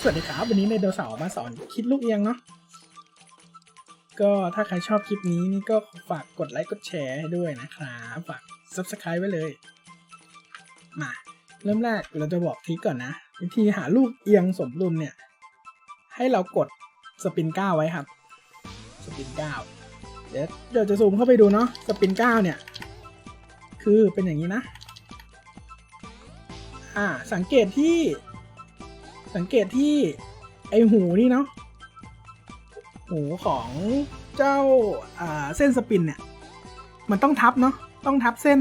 สวัสดีครับ วันนี้ในเดโนเสาร์มาสอนคิดลูกเอียงเนาะก็ถ้าใครชอบคลิปนี้นี่ก็ฝากกดไลค์กดแชร์ให้ด้วยนะครับฝาก subscribe ไว้เลย มา เริ่มแรกเราจะบอกทีก่อนนะ วิธีหาลูกเอียงสมดุลเนี่ย ให้เรากดสปินเก้าไว้ครับ สปินเก้าเดี๋ยวเดี๋ยวจะซูมเข้าไปดูเนาะสปินเก้าเนี่ย คือเป็นอย่างนี้นะ อ่าสังเกตที่ สังเกตที่ไอหูนี่เนาะหูของเจ้าเส้นสปินเนี่ย มันต้องทับเนาะต้องทับเส้น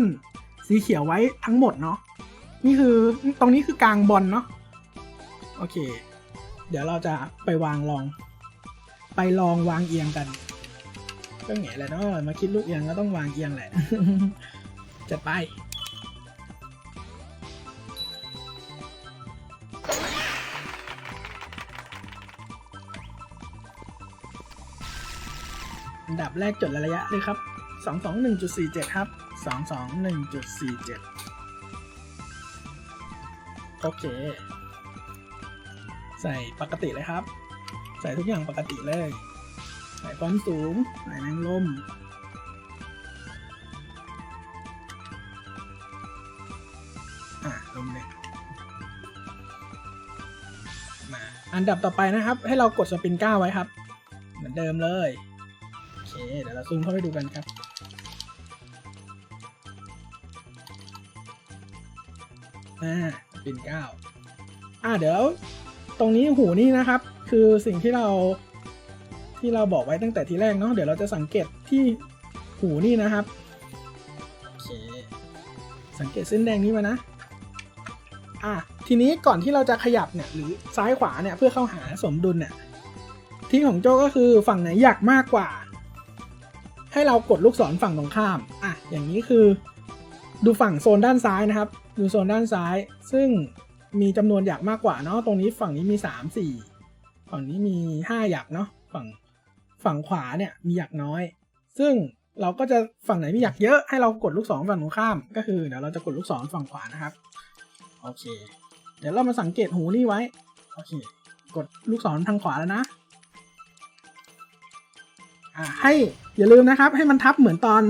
สีเขียวไว้ทั้งหมดเนาะนี่คือตรงนี้คือกลางบอลเนาะโอเค เดี๋ยวเราจะไปวางลอง ไปลองวางเอียงกันก็แง่แหละเนาะมาคิดลูกเอียงก็ต้องวางเอียงแหละจัดไป ดับแรกจดระยะเลยครับ 221.47 ครับ 221.47 โอเค ใส่ปกติเลยครับ ใส่ทุกอย่างปกติเลย ใส่ฟอนต์สูง ใส่นางลมอะลมเลยมาอันดับต่อไปนะครับ ให้เรากดสปินก้าไว้ครับ เหมือนเดิมเลย เคเดี๋ยวเราซูมเข้าไปดูกันครับอ่าปินเก้าอ่าเดี๋ยว ตรงนี้หูนี่นะครับ คือสิ่งที่เราที่เราบอกไว้ตั้งแต่ทีแรกเนาะเดี๋ยวเราจะสังเกตที่หูนี่นะครับโอเคสังเกตเส้นแดงนี้มานะอะทีนี้ก่อนที่เราจะขยับเนี่ยหรือซ้ายขวาเนี่ยเพื่อเข้าหาสมดุลเนี่ยที่ของโจก็คือฝั่งไหนอยากมากกว่า ให้เรากดลูกศรฝั่งตรงข้าม อะ อย่างนี้คือ ดูฝั่งโซนด้านซ้ายนะครับ ดูโซนด้านซ้าย ซึ่งมีจำนวนอยากมากกว่าเนาะ ตรงนี้ฝั่งนี้มีสามสี่ฝั่งนี้มีห้าอยากเนาะ ฝั่งฝั่งขวาเนี่ยมีอยากน้อย ซึ่งเราก็จะฝั่งไหนมีอยากเยอะให้เรากดลูกศรฝั่งตรงข้าม ก็คือเดี๋ยวเราจะกดลูกศรฝั่งขวานะครับ โอเค เดี๋ยวเรามาสังเกตหูนี่ไว้ โอเค กดลูกศรทางขวาแล้วนะ ให้อย่าลืมนะครับ ให้มันทับเหมือนตอน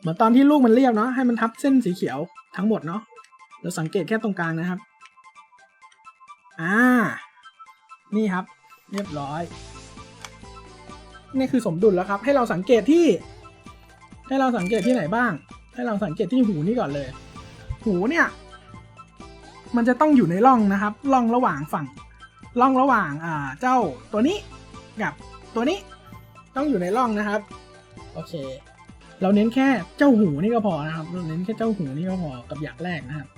เหมือนตอนที่ลูกมันเรียบเนาะให้มันทับเส้นสีเขียวทั้งหมดเนาะเราสังเกตแค่ตรงกลางนะครับ อ่า นี่ครับ เรียบร้อย นี่คือสมดุลแล้วครับ ให้เราสังเกตที่ ให้เราสังเกตที่ไหนบ้าง ให้เราสังเกตที่หูนี่ก่อนเลย หูเนี่ย มันจะต้องอยู่ในร่องนะครับ ร่องระหว่างฝั่ง ร่องระหว่าง อ่า เจ้าตัวนี้กับตัวนี้ ต้องอยู่ในร่องนะครับ โอเค เราเน้นแค่เจ้าหูนี่ก็พอนะครับ เราเน้นแค่เจ้าหูนี่ก็พอกับอยากแรกนะครับ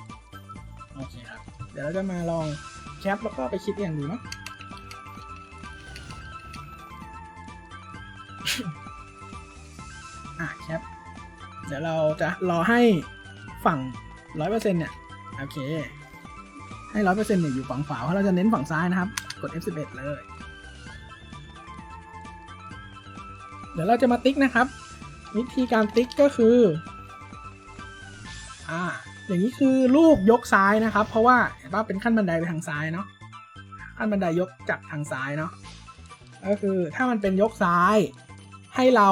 โอเคครับ เดี๋ยวเราจะมาลองแคปแล้วก็ไปคิดอย่างดูเนาะอะแคป เดี๋ยวเราจะรอให้ฝั่งร้อยเปอร์เซ็นเนี่ย โอเค ให้ร้อยเปอร์เซ็นเนี่ยอยู่ฝั่งขวาเพราะเราจะเน้นฝั่งซ้ายนะครับ กด F11 เลย เดี๋ยวเราจะมาติ๊กนะครับ วิธีการติ๊กก็คืออ่าอย่างนี้คือลูกยกซ้ายนะครับ เพราะว่าเห็นว่าเป็นขั้นบันไดไปทางซ้ายเนาะขั้นบันไดยกจากทางซ้ายเนาะก็คือถ้ามันเป็นยกซ้าย ให้เรา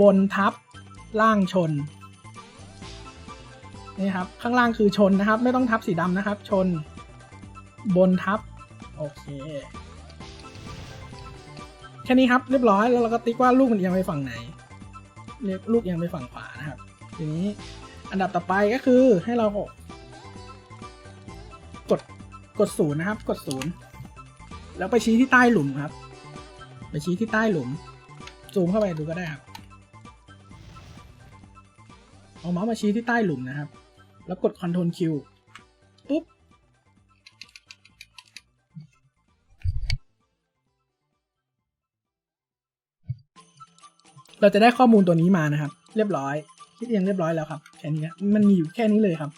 บนทับล่างชนนี่ครับข้างล่างคือชนนะครับ ไม่ต้องทับสีดำนะครับ ชน บนทับ โอเค แค่นี้ครับเรียบร้อยแล้วเราก็ติ๊กว่าลูกมันเอียงไปฝั่งไหนเรียกลูกเอียงไปฝั่งขวานะครับ ทีนี้อันดับต่อไปก็คือให้เรากดกดศูนย์นะครับ กดศูนย์แล้วไปชี้ที่ใต้หลุมครับ ไปชี้ที่ใต้หลุมซูมเข้าไปดูก็ได้ครับเอาเมาส์มาชี้ที่ใต้หลุมนะครับ แล้วกด Ctrl Q ปุ๊บ เราจะได้ข้อมูลตัวนี้มานะครับ เรียบร้อย คิดเองเรียบร้อยแล้วครับแค่นี้มันมีอยู่แค่นี้เลยครับ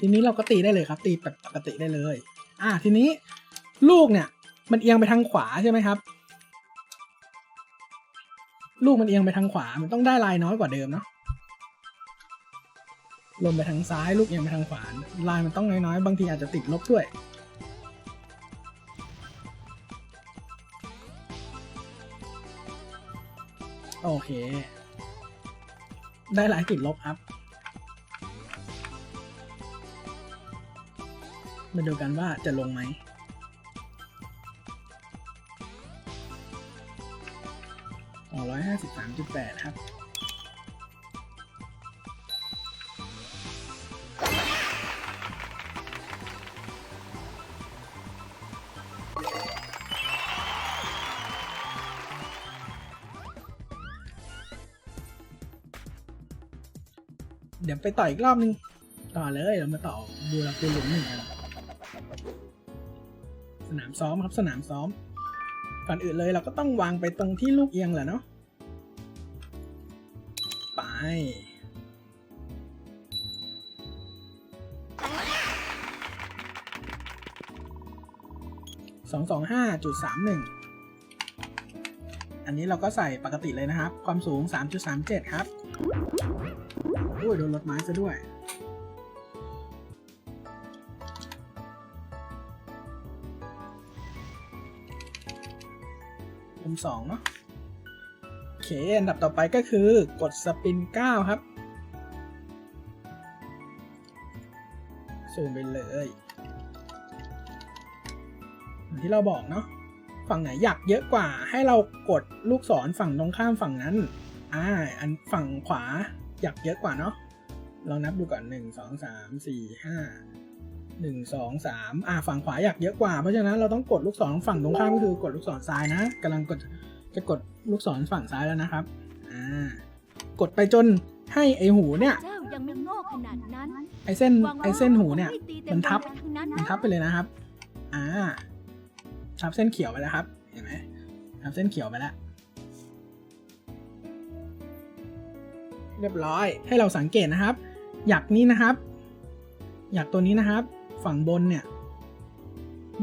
ทีนี้เราก็ตีได้เลยครับ ตีแบบปกติได้เลย อ่าทีนี้ลูกเนี่ย มันเอียงไปทางขวาใช่ไหมครับ ลูกมันเอียงไปทางขวา มันต้องได้ลายน้อยกว่าเดิมเนาะลงไปทางซ้ายลูกเอียงไปทางขวาลายมันต้องน้อยๆ บางทีอาจจะติดลบด้วย โอเค ได้หลายติดลบครับมาดูกันว่าจะลงไหมสอร้อยห้าสิบสามจุดแปดครับ เดี๋ยวไปต่ออีกรอบนึง ต่อเลยเรามาต่อบูรพูหลุมหนึ่งกันสนามซ้อมครับสนามซ้อม ก่อนอื่นเลยเราก็ต้องวางไปตรงที่ลูกเอียงแหละเนาะไปสองสองห้าจุดสามหนึ่งอันนี้เราก็ใส่ปกติเลยนะครับ ความสูง 3.37 ครับ อ้ยโดนรถไม้ซะด้วย มุมสองเนาะโอเค อันดับต่อไปก็คือกดสปิน 9 ครับซูมไปเลยอย่างที่เราบอกเนาะฝั่งไหนอยากเยอะกว่าให้เรากดลูกศรฝั่งตรงข้ามฝั่งนั้น อ่า อันฝั่งขวา อยากเยอะกว่าเนาะลองนับดูก่อนหนึ่งสองสามสี่ห้าหนึ่งสองสามอ่าฝั่งขวาอยากเยอะกว่าเพราะฉะนั้นเราต้องกดลูกศรฝั่งตรงข้ามก็คือกดลูกศรซ้ายนะกำลังกดจะกดลูกศรฝั่งซ้ายแล้วนะครับอ่ากดไปจนให้ไอหูเนี่ยเจ้ายังไม่โง่ขนาดนั้นไอเส้นหวังว่าไอเส้นหูเนี่ยคงไตีเต็มันทับดวงไปทั้งนั้นมันนะทับไปเลยนะครับ อ่าทับเส้นเขียวไปแล้วครับ เห็นไหมทับเส้นเขียวไปแล้ว เรียบร้อย ให้เราสังเกตนะครับอยากนี้นะครับอยากตัวนี้นะครับ ฝั่งบนเนี่ย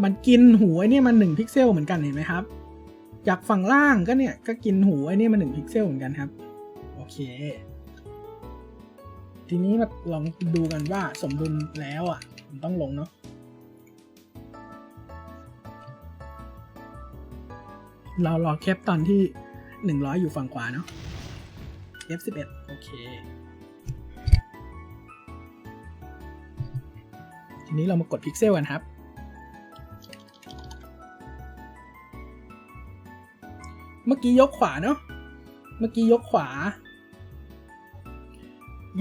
มันกินหูไอ้เนี่ยมันหนึ่งพิกเซลเหมือนกันเห็นไหมครับอยากฝั่งล่างก็เนี่ยก็กินหูไอ้เนี่ยมันหนึ่งพิกเซลเหมือนกันครับ โอเค ทีนี้มาลองดูกันว่าสมดุลแล้วอะมันต้องลงเนาะเรารอแคปตอนที่ 100 อยู่ฝั่งขวาเนาะ F11 โอเค ทีนี้เรามากดพิกเซลกันครับ เมื่อกี้ยกขวาเนาะ เมื่อกี้ยกขวา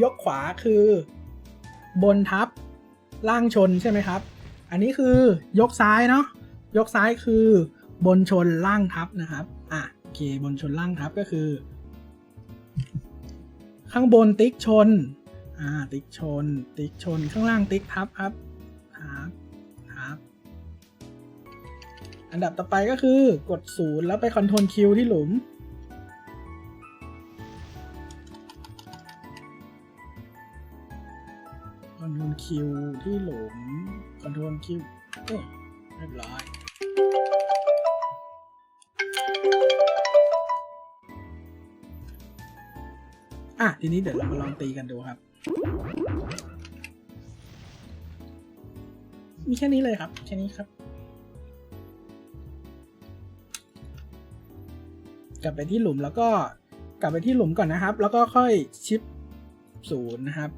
ยกขวาคือบนทับล่างชนใช่ไหมครับ อันนี้คือยกซ้ายเนาะ ยกซ้ายคือบนชนล่างทับนะครับ อะโอเคบนชนล่างทับก็คือ ข้างบนติ๊กชน อ่า ติ๊กชน ติ๊กชน ข้างล่างติ๊กทับครับทับทับ อันดับต่อไปก็คือกดศูนย์แล้วไปคอนโทรลคิวที่หลุม คอนโทรลคิวที่หลุม คอนโทรลคิวเอ้ยเรียบร้อย อะทีนี้เดี๋ยวเรามาลองตีกันดูครับ มีแค่นี้เลยครับ แค่นี้ครับ กลับไปที่หลุมแล้วก็กลับไปที่หลุมก่อนนะครับ แล้วก็ค่อยชิปศูนย์นะครับ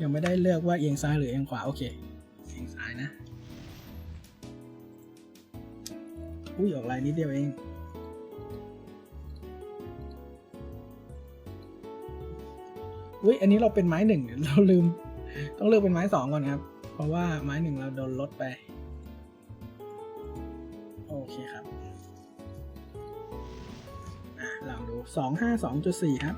ยังไม่ได้เลือกว่าเอียงซ้ายหรือเอียงขวา โอเค เอียงซ้ายนะอุ้ยออกลายนิดเดียวเอง อุ้ยอันนี้เราเป็นไม้หนึ่งเราลืม ต้องเลือกเป็นไม้สองก่อนครับ เพราะว่าไม้หนึ่งเราโดนลดไป โอเคครับอะลองดูสองห้าสองจุดสี่ครับ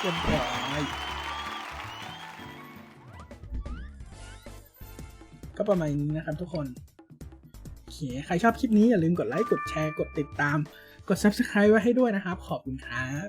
เรียบร้อย ประมาณนี้นะครับทุกคนโอเคใครชอบคลิปนี้อย่าลืมกดไลค์กดแชร์กดติดตาม กด subscribe ไว้ให้ด้วยนะครับ ขอบคุณครับ